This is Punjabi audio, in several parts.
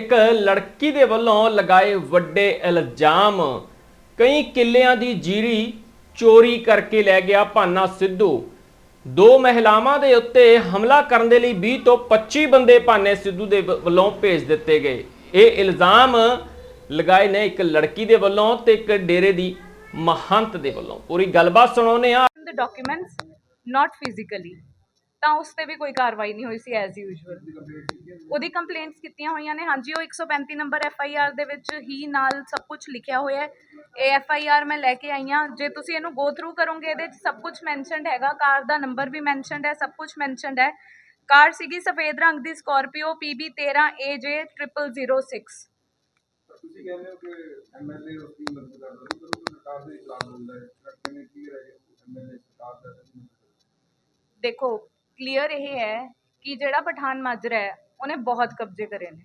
ਇੱਕ ਲੜਕੀ ਦੇ ਵੱਲੋਂ ਲਗਾਏ ਵੱਡੇ ਇਲਜ਼ਾਮ। ਕਈ ਕਿੱਲਿਆਂ ਦੀ ਜੀਰੀ ਚੋਰੀ ਕਰਕੇ ਲੈ ਗਿਆ ਭਾਨਾ ਸਿੱਧੂ। ਦੋ ਮਹਿਲਾਵਾਂ ਦੇ ਉੱਤੇ ਹਮਲਾ ਕਰਨ ਦੇ ਲਈ 20 ਤੋਂ 25 ਬੰਦੇ ਭਾਨੇ ਸਿੱਧੂ ਦੇ ਵੱਲੋਂ ਭੇਜ ਦਿੱਤੇ ਗਏ। ਇਹ ਇਲਜ਼ਾਮ ਲਗਾਏ ਨੇ ਇੱਕ ਲੜਕੀ ਦੇ ਵੱਲੋਂ ਤੇ ਇੱਕ ਡੇਰੇ ਦੀ ਮਹੰਤ ਦੇ ਵੱਲੋਂ। ਪੂਰੀ ਗੱਲਬਾਤ ਸੁਣਾਉਨੇ ਆ the documents, not physically ਤਾਂ ਉਸ ਤੇ ਵੀ ਕੋਈ ਕਾਰਵਾਈ ਨਹੀਂ ਹੋਈ ਸੀ ਐਜ਼ ਯੂਜੂਅਲ ਉਹਦੀ ਕੰਪਲੇਂਟਸ ਕੀਤੀਆਂ ਹੋਈਆਂ ਨੇ। ਹਾਂਜੀ ਉਹ 135 ਨੰਬਰ ਐਫ ਆਈ ਆਰ ਦੇ ਵਿੱਚ ਹੀ ਨਾਲ ਸਭ ਕੁਝ ਲਿਖਿਆ ਹੋਇਆ ਹੈ। ਇਹ ਐਫ ਆਈ ਆਰ ਮੈਂ ਲੈ ਕੇ ਆਈ ਹਾਂ। ਜੇ ਤੁਸੀਂ ਇਹਨੂੰ ਗੋ ਥਰੂ ਕਰੋਗੇ ਇਹਦੇ 'ਚ ਸਭ ਕੁਝ ਮੈਂਸ਼ਨਡ ਹੈਗਾ। ਕਾਰ ਦਾ ਨੰਬਰ ਵੀ ਮੈਂਸ਼ਨਡ ਹੈ ਸਭ ਕੁਝ ਮੈਂਸ਼ਨਡ ਹੈ। ਕਾਰ ਸੀਗੀ ਸਫੇਦ ਰੰਗ ਦੀ ਸਕਾਰਪੀਓ PB 13 AJ 0006 ਤੁਸੀਂ ਕਹਿੰਦੇ ਹੋ ਕਿ ਐਮਐਲਏ ਉਸ ਦੀ ਮਦਦ ਕਰਦਾ ਨਹੀਂ ਪਰ ਸਰਕਾਰ ਦੇ ਖਿਲਾਫ ਬੋਲਦਾ ਹੈ। ਕਿਵੇਂ ਕੀ ਰਹਿ ਗਿਆ? ਐਮਐਲਏ ਸਰਕਾਰ ਦਾ ਨਹੀਂ ਮਦਦ ਕਰਦਾ। ਦੇਖੋ ਕਲੀਅਰ ਇਹ ਹੈ ਕਿ ਜਿਹੜਾ ਪਠਾਨ ਮਾਜਰਾ ਹੈ ਉਹਨੇ ਬਹੁਤ ਕਬਜ਼ੇ ਕਰੇ ਨੇ।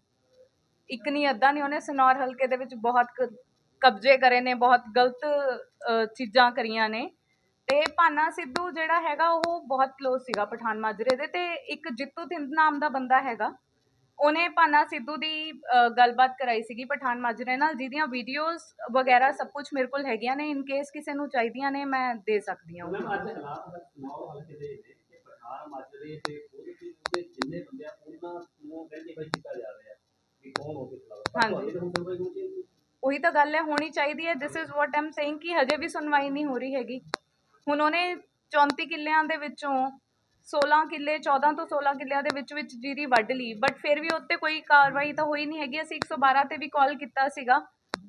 ਇੱਕ ਨਹੀਂ ਅੱਧਾ ਨਹੀਂ ਉਹਨੇ ਸਨੌਰ ਹਲਕੇ ਦੇ ਵਿੱਚ ਬਹੁਤ ਕ- ਕਬਜ਼ੇ ਕਰੇ ਨੇ ਬਹੁਤ ਗਲਤ ਅ, ਚੀਜ਼ਾਂ ਕਰੀਆਂ ਨੇ। ਤੇ ਭਾਨਾ ਸਿੱਧੂ ਜਿਹੜਾ ਹੈਗਾ ਉਹ ਬਹੁਤ ਕਲੋਜ਼ ਸੀਗਾ ਪਠਾਨ ਮਾਜਰੇ ਦੇ ਤੇ ਇੱਕ ਜਿੱਤੂ ਥਿੰਦ ਨਾਮ ਦਾ ਬੰਦਾ ਹੈਗਾ। ਉਹਨੇ ਭਾਨਾ ਸਿੱਧੂ ਦੀ ਅ, ਗੱਲਬਾਤ ਕਰਾਈ ਸੀਗੀ ਪਠਾਨ ਮਾਜਰੇ ਨਾਲ ਜਿਹਦੀਆਂ ਵੀਡੀਓਜ਼ ਵਗੈਰਾ ਸਭ ਕੁਝ ਮੇਰੇ ਕੋਲ ਹੈਗੀਆਂ ਨੇ ਇਨ ਕੇਸ ਕਿਸੇ ਨੂੰ ਚਾਹੀਦੀਆਂ ਨੇ ਮੈਂ ਦੇ ਸਕਦੀ ਹਾਂ। ਉਹ। ਮੈਮ ਅੱਜ ਹਾਲਾਤ ਨੌ ਹਲਕੇ ਦੇ ਨੇ। ਕਿ ਪਠਾਨ ਮਾਜਰੇ ਤੇ ਉਹਦੇ ਤੇ ਉਹਦੇ ਜਿੰਨੇ ਬੰਦੇ ਆ ਉਹਨਾਂ ਨੂੰ ਵੈਰੀਫਾਈ ਕੀਤਾ ਜਾ ਰਿਹਾ ਕਿ ਕੌਣ ਹੋ ਕੇ ਖਿਲਾਫ ਹਾਂਜੀ। ਹੁਣ ਤੇ ਕੋਈ ਉਹੀ ਤਾਂ ਗੱਲ ਹੈ ਹੋਣੀ ਚਾਹੀਦੀ ਹੈ। This is what I'm saying ਕਿ ਹਜੇ ਵੀ ਸੁਣਵਾਈ ਨਹੀਂ ਹੋ ਰਹੀ ਹੈਗੀ। ਹੁਣ ਉਹਨੇ 34 ਕਿੱਲਿਆਂ ਦੇ ਵਿੱਚੋਂ 16 ਕਿੱਲੇ 14 ਤੋਂ 16 ਕਿੱਲਿਆਂ ਦੇ ਵਿੱਚ ਵਿੱਚ ਜੀਰੀ ਵੱਢ ਲਈ। ਬਟ ਫਿਰ ਵੀ ਉੱਤੇ ਕੋਈ ਕਾਰਵਾਈ ਤਾਂ ਹੋਈ ਨਹੀਂ ਹੈਗੀ। ਅਸੀਂ 112 ਤੇ ਵੀ ਕਾਲ ਕੀਤਾ ਸੀਗਾ।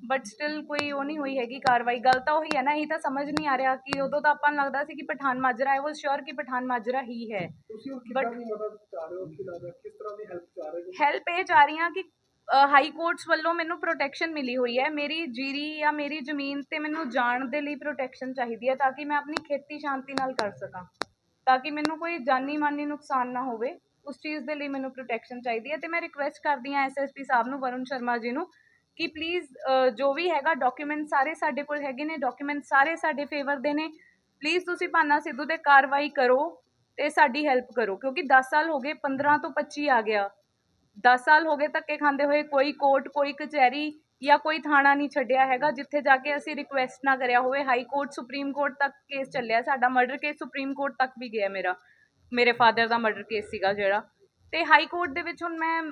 ਬਟ ਸਟਿਲ ਕੋਈ ਉਹ ਨਹੀਂ ਹੋਈ ਹੈਗੀ ਕਾਰਵਾਈ। ਗੱਲ ਤਾਂ ਉਹੀ ਹੈ ਨਾ ਇਹ ਤਾਂ ਸਮਝ ਨਹੀਂ ਆ ਰਿਹਾ ਕਿ ਉਦੋਂ ਤਾਂ ਆਪਾਂ ਨੂੰ ਲੱਗਦਾ ਸੀ ਕਿ ਪਠਾਨ ਮਾਜਰਾ ਆਈ ਵਾਸ ਸ਼ੋਰ ਕਿ ਪਠਾਨ ਮਾਜਰਾ ਹੀ ਹੈ। ਤੁਸੀਂ ਉਹ ਕਿੱਦਾਂ ਦੀ ਮਦਦ ਚਾਹ ਰਹੇ ਹੋ ਕੀ ਲੱਗਦਾ ਕਿਸ ਤਰ੍ਹਾਂ ਦੀ ਹੈਲਪ ਚਾਹ ਰਹੇ ਹੋ ਹੈਲਪ ਇਹ ਚਾਹ ਰਹੀ ਹਾਂ ਕਿ ਹਾਈ ਕੋਰਟਸ ਵੱਲੋਂ ਮੈਨੂੰ ਪ੍ਰੋਟੈਕਸ਼ਨ ਮਿਲੀ ਹੋਈ ਹੈ। ਮੇਰੀ ਜੀਰੀ ਜਾਂ ਮੇਰੀ ਜ਼ਮੀਨ ਤੇ ਮੈਨੂੰ ਜਾਣ ਦੇ ਲਈ ਪ੍ਰੋਟੈਕਸ਼ਨ ਚਾਹੀਦੀ ਹੈ ਤਾਂ ਕਿ ਮੈਂ ਆਪਣੀ ਖੇਤੀ ਸ਼ਾਂਤੀ ਨਾਲ ਕਰ ਸਕਾਂ। ਤਾਂ ਕਿ ਮੈਨੂੰ ਕੋਈ ਜਾਨੀ ਮਾਨੀ ਨੁਕਸਾਨ ਨਾ ਹੋਵੇ ਉਸ ਚੀਜ਼ ਦੇ ਲਈ ਮੈਨੂੰ ਪ੍ਰੋਟੈਕਸ਼ਨ ਚਾਹੀਦੀ ਹੈ। ਤੇ ਮੈਂ ਰਿਕੁਐਸਟ ਕਰਦੀ ਹਾਂ ਐਸਐਸਪੀ ਸਾਹਿਬ ਨੂੰ ਵਰੁਣ ਸ਼ਰਮਾ ਜੀ ਨੂੰ ਕਿ ਪਲੀਜ਼ ਜੋ ਵੀ ਹੈਗਾ ਡਾਕੂਮੈਂਟ ਸਾਰੇ ਸਾਡੇ ਕੋਲ ਹੈਗੇ ਨੇ ਡਾਕੂਮੈਂਟ ਸਾਰੇ ਸਾਡੇ ਫੇਵਰ ਦੇ ਨੇ। ਪਲੀਜ਼ ਤੁਸੀਂ ਭਾਨਾ ਸਿੱਧੂ ਤੇ ਕਾਰਵਾਈ ਕਰੋ ਤੇ ਸਾਡੀ ਹੈਲਪ ਕਰੋ, ਕਿਉਂਕਿ 10 ਸਾਲ ਹੋ ਗਏ 15 ਤੋਂ 25 ਆ ਗਿਆ। 10 ਸਾਲ ਹੋ ਗਏ ਧੱਕੇ ਖਾਂਦੇ ਹੋਏ ਕੋਈ ਕੋਰਟ ਕੋਈ ਕਚਹਿਰੀ ਜਾਂ ਕੋਈ ਥਾਣਾ ਨਹੀਂ ਛੱਡਿਆ ਹੈਗਾ, ਜਿੱਥੇ ਜਾ ਕੇ ਅਸੀਂ ਰਿਕੁਐਸਟ ਨਾ ਕਰਿਆ ਹੋਵੇ। ਹਾਈ ਕੋਰਟ ਸੁਪਰੀਮ ਕੋਰਟ ਤੱਕ ਕੇਸ ਚੱਲਿਆ। ਸਾਡਾ ਮਰਡਰ ਕੇਸ ਸੁਪਰੀਮ ਕੋਰਟ ਤੱਕ ਵੀ ਗਿਆ ਮੇਰਾ। ਮੇਰੇ ਫਾਦਰ ਦਾ ਮਰਡਰ ਕੇਸ ਸੀਗਾ ਜਿਹੜਾ। ਤੇ ਹਾਈ ਕੋਰਟ ਦੇ ਵਿੱਚ ਹੁਣ ਮੈਂ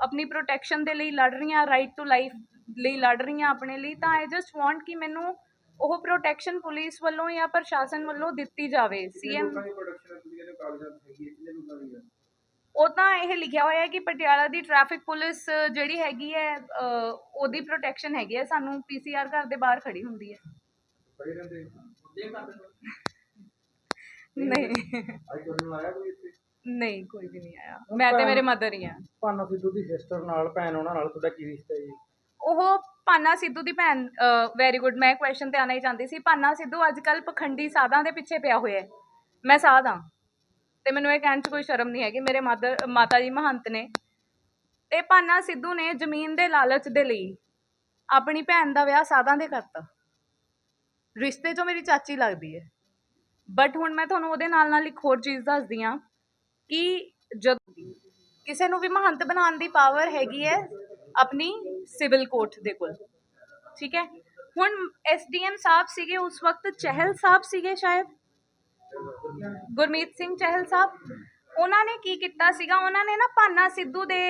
ਆਪਣੀ ਪ੍ਰੋਟੈਕਸ਼ਨ ਦੇ ਲਈ ਲੜ ਰਹੀ ਹਾਂ ਰਾਈਟ ਟੂ ਲਾਈਫ ਲਈ ਲੜ ਰਹੀ ਹਾਂ ਆਪਣੇ ਲਈ ਤਾਂ ਆਈ ਜਸਟ ਵਾਂਟ ਕਿ ਮੈਨੂੰ ਉਹ ਪ੍ਰੋਟੈਕਸ਼ਨ ਪੁਲਿਸ ਵੱਲੋਂ ਜਾਂ ਪ੍ਰਸ਼ਾਸਨ ਵੱਲੋਂ ਦਿੱਤੀ ਜਾਵੇ ਸੀਐਮ ਉਹ ਤਾਂ ਇਹ ਲਿਖਿਆ ਹੋਇਆ ਹੈ ਕਿ ਪਟਿਆਲਾ ਦੀ ਟ੍ਰੈਫਿਕ ਪੁਲਿਸ ਜਿਹੜੀ ਹੈਗੀ ਹੈ ਉਹਦੀ ਪ੍ਰੋਟੈਕਸ਼ਨ ਹੈਗੀ ਹੈ ਸਾਨੂੰ ਪੀਸੀਆਰ ਘਰ ਦੇ ਬਾਹਰ ਖੜੀ ਹੁੰਦੀ ਹੈ। ਨਹੀਂ। ਆਇਆ ਕੋਈ ਇੱਥੇ? ਨਹੀਂ ਕੋਈ ਵੀ ਨਹੀਂ ਆਇਆ। ਮੈਂ ਤੇ ਮੇਰੇ ਮਦਰ ਹੀ ਆ। ਭਾਨਾ ਸਿੱਧੂ ਦੀ ਸਿਸਟਰ ਨਾਲ ਭੈਣ ਉਹਨਾਂ ਨਾਲ ਤੁਹਾਡਾ ਕੀ ਰਿਸ਼ਤਾ ਜੀ? ਉਹ ਪਾਨਾ ਸਿੱਧੂ ਦੀ ਭੈਣ ਵੈਰੀ ਗੁੱਡ ਮੈਂ ਕੁਐਸਚਨ ਤੇ ਆਣਾ ਹੀ ਚਾਹੁੰਦੀ ਸੀ। ਪਾਨਾ ਸਿੱਧੂ ਅੱਜ ਕੱਲ ਪਖੰਡੀ ਸਾਧਾਂ ਦੇ ਪਿੱਛੇ ਪਿਆ ਹੋਇਆ ਹੈ। ਮੈਂ ਸਾਧ ਹਾਂ। ਤੇ ਮੈਨੂੰ ਇਹ ਕਹਿਣ 'ਚ ਕੋਈ ਸ਼ਰਮ ਨਹੀਂ ਹੈਗੀ। ਮੇਰੇ ਮਾਦਰ ਮਾਤਾ ਜੀ ਮਹੰਤ ਨੇ। ਤੇ ਪਾਨਾ ਸਿੱਧੂ ਨੇ ਜ਼ਮੀਨ ਦੇ ਲਾਲਚ ਦੇ ਲਈ ਆਪਣੀ ਭੈਣ ਦਾ ਵਿਆਹ ਸਾਧਾਂ ਦੇ ਕਰਤਾ ਰਿਸ਼ਤੇ 'ਚੋਂ ਮੇਰੀ ਚਾਚੀ ਲੱਗਦੀ ਹੈ। ਬਟ ਹੁਣ ਮੈਂ ਤੁਹਾਨੂੰ ਉਹਦੇ ਨਾਲ ਨਾਲ ਇੱਕ ਹੋਰ ਚੀਜ਼ ਦੱਸਦੀ ਹਾਂ। ਕਿ ਜਦ ਕਿਸੇ ਨੂੰ ਵੀ ਮਹੰਤ ਬਣਾਉਣ ਦੀ ਪਾਵਰ ਹੈਗੀ ਹੈ ਆਪਣੀ ਸਿਵਲ ਕੋਰਟ ਦੇ ਕੋਲ। ਠੀਕ ਹੈ? ਹੁਣ ਐਸਡੀਐਮ ਸਾਹਿਬ ਸੀਗੇ, ਉਸ ਵਕਤ ਚਹਿਲ ਸਾਹਿਬ ਸੀਗੇ ਸ਼ਾਇਦ? ਗੁਰਮੀਤ ਸਿੰਘ ਚਹਿਲ ਸਾਹਿਬ? ਉਹਨਾਂ ਨੇ ਕੀ ਕੀਤਾ ਸੀਗਾ? ਉਹਨਾਂ ਨੇ ਨਾ ਭਾਨਾ ਸਿੱਧੂ ਦੇ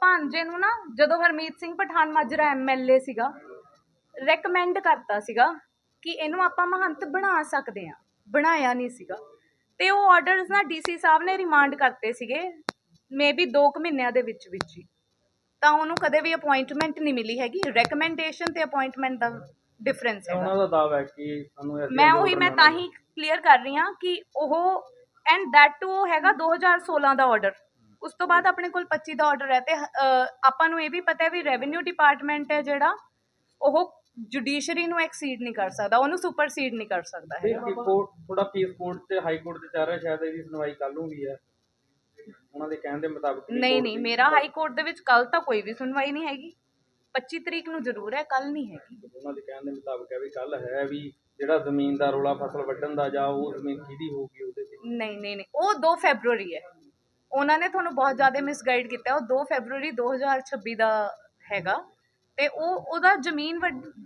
ਭਾਂਜੇ ਨੂੰ ਨਾ ਜਦੋਂ ਹਰਮੀਤ ਸਿੰਘ ਪਠਾਨ ਮਾਜਰਾ ਐਮਐਲਏ ਸੀਗਾ ਰეკਮੈਂਡ ਕਰਤਾ ਸੀਗਾ ਕਿ ਇਹਨੂੰ ਆਪਾਂ ਮਹੰਤ ਬਣਾ ਸਕਦੇ ਆ ਬਣਾਇਆ ਨਹੀਂ ਸੀਗਾ। ਤੇ ਉਹ ਆਰਡਰਸ ਨਾ ਡੀਸੀ ਸਾਹਿਬ ਨੇ ਰਿਮਾਂਡ ਕਰਤੇ ਸੀਗੇ ਮੇਬੀ 2 ਕੁ ਮਹੀਨਿਆਂ ਦੇ ਵਿੱਚ ਵਿੱਚ ਹੀ। ਤਾਂ ਉਹਨੂੰ ਕਦੇ ਵੀ ਅਪਾਇੰਟਮੈਂਟ ਨਹੀਂ ਮਿਲੀ ਹੈਗੀ। ਰეკਮੈਂਡੇਸ਼ਨ ਤੇ ਅਪਾਇੰਟਮੈਂਟ ਦਾ ਡਿਫਰੈਂਸ ਹੈਗਾ। ਉਹਨਾਂ ਦਾ ਦਾਅਵਾ ਹੈ ਕਿ ਸਾਨੂੰ ਇਸ ਮੈਂ ਉਹੀ ਮੈਂ ਤਾਂ ਹੀ ਕਲੀਅਰ ਕਰ ਰਹੀ ਹਾਂ ਕਿ ਉਹ ਐਂਡ ਦੈਟ ਟੂ ਹੈਗਾ 2016 ਦਾ ਆਰਡਰ ਉਸ ਤੋਂ ਬਾਅਦ ਆਪਣੇ ਕੋਲ 25 ਦਾ ਆਰਡਰ ਹੈ ਤੇ ਅ, ਆਪਾਂ ਨੂੰ ਇਹ ਵੀ ਪਤਾ ਹੈ ਵੀ ਰੈਵਨਿਊ ਡਿਪਾਰਟਮੈਂਟ ਹੈ ਜਿਹੜਾ ਉਹ ਜੁਡੀਸ਼ਰੀ ਨੂੰ ਐਕਸੀਡ ਨਹੀਂ ਕਰ ਸਕਦਾ ਉਹਨੂੰ ਸੁਪਰਸੀਡ ਨਹੀਂ ਕਰ ਸਕਦਾ ਹੈ ਕਿ ਕੋਰਟ ਥੋੜਾ ਪੀਸ ਕੋਰਟ ਤੇ ਹਾਈ ਕੋਰਟ ਤੇ ਚੱਲ ਰਿਹਾ ਸ਼ਾਇਦ ਇਹਦੀ ਸੁਣਵਾਈ ਕੱਲ ਨੂੰ ਵੀ ਹੈ। ਉਹਨਾਂ ਦੇ ਕਹਿਣ ਦੇ ਮੁਤਾਬਕ ਨਹੀਂ ਨਹੀਂ ਮੇਰਾ ਹਾਈ ਕੋਰਟ ਦੇ ਵਿੱਚ ਕੱਲ ਤਾਂ ਕੋਈ ਵੀ ਸੁਣਵਾਈ ਨਹੀਂ ਹੈਗੀ। 25 ਤਰੀਕ ਨੂੰ ਜ਼ਰੂਰ ਹੈ ਕੱਲ ਨਹੀਂ ਹੈਗੀ। ਉਹਨਾਂ ਦੇ ਕਹਿਣ ਦੇ ਮੁਤਾਬਕ ਹੈ ਵੀ ਕੱਲ ਹੈ ਵੀ ਜਿਹੜਾ ਜ਼ਮੀਨ ਦਾ ਰੋਲਾ ਫਸਲ ਵੱਢਣ ਦਾ ਜਾਂ ਉਹ ਜ਼ਮੀਨ ਕਿਹਦੀ ਹੋਊਗੀ ਉਹਦੇ ਤੇ। ਨਹੀਂ ਨਹੀਂ ਨਹੀਂ ਉਹ 2 ਫੈਬਰੂਅਰੀ ਹੈ। ਉਹਨਾਂ ਨੇ ਤੁਹਾਨੂੰ ਬਹੁਤ ਜ਼ਿਆਦਾ ਮਿਸਗਾਈਡ ਕੀਤਾ ਉਹ 2 ਫੈਬਰੂਰੀ 2026 ਦਾ ਹੈਗਾ। ਤੇ ਉਹ ਉਹਦਾ ਜ਼ਮੀਨ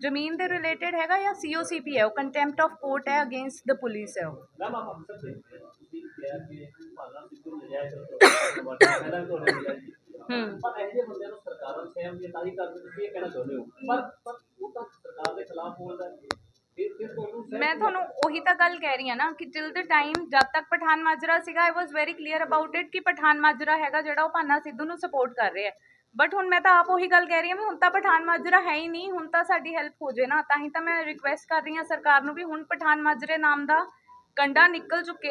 ਜ਼ਮੀਨ ਦੇ ਰਿਲੇਟਡ ਹੈਗਾ ਜਾਂ ਸੀਓਸੀਪੀ ਹੈ? ਉਹ ਕੰਟੈਂਪਟ ਆਫ ਕੋਰਟ ਹੈ ਅਗੇਂਸਟ ਦ ਪੁਲਿਸ ਹੈ ਉਹ। ਮੈਮ ਆਪ ਅਕਸਰ ਦੇਖਦੇ ਹਾਂ ਤੁਸੀਂ ਕਿਹਾ ਕਿ ਭਾਲਾ ਸਿੱਧੂ ਨਜਾਇਜ਼ ਪਹਿਲਾਂ ਵੀ ਤੁਹਾਡੇ ਨਜਾਇਜ਼ ਹੂੰ ਪਰ ਇਹੋ ਜਿਹੇ ਬੰਦਿਆਂ ਨੂੰ ਸਰਕਾਰਾਂ ਸਹਿਮ ਦੀ ਤਾਂ ਹੀ ਕਰਦੇ ਤੁਸੀਂ ਇਹ ਕਹਿਣਾ ਚਾਹੁੰਦੇ ਹੋ। ਪਰ ਪਰ ਉਹ ਤਾਂ ਸਰਕਾਰ ਦੇ ਖਿਲਾਫ ਬੋਲਦਾ ਹੈ ਫਿਰ ਫਿਰ ਤੁਹਾਨੂੰ ਸਹਿਮ ਮੈਂ ਤੁਹਾਨੂੰ ਉਹੀ ਤਾਂ ਗੱਲ ਕਹਿ ਰਹੀ ਹਾਂ ਨਾ ਕਿ ਟਿਲ ਦ ਟਾਈਮ ਜਦ ਤੱਕ ਪਠਾਨ ਮਾਜਰਾ ਸੀਗਾ I was very clear about it ਕਿ ਪਠਾਨ ਮਾਜਰਾ ਹੈਗਾ ਜਿਹੜਾ ਉਹ ਭਾਨਾ ਸਿੱਧੂ ਨੂੰ ਸਪੋਰਟ ਕਰ ਰਿਹਾ ਹੈ। ਬਟ ਹੁਣ ਮੈਂ ਤਾਂ ਆਪ ਉਹੀ ਗੱਲ ਕਹਿ ਰਹੀ ਹਾਂ ਵੀ ਹੁਣ ਤਾਂ ਪਠਾਨ ਮਾਜਰਾ ਹੈ ਹੀ ਨਹੀਂ, ਹੁਣ ਤਾਂ ਸਾਡੀ ਹੈਲਪ ਹੋ ਜੇ ਨਾ, ਤਾਂ ਹੀ ਤਾਂ ਮੈਂ ਰਿਕੁਐਸਟ ਕਰ ਰਹੀ ਹਾਂ ਸਰਕਾਰ ਨੂੰ ਵੀ ਹੁਣ ਪਠਾਨ ਮਾਜਰੇ ਨਾਮ ਦਾ ਕੰਡਾ ਨਿਕਲ ਚੁੱਕਿਆ।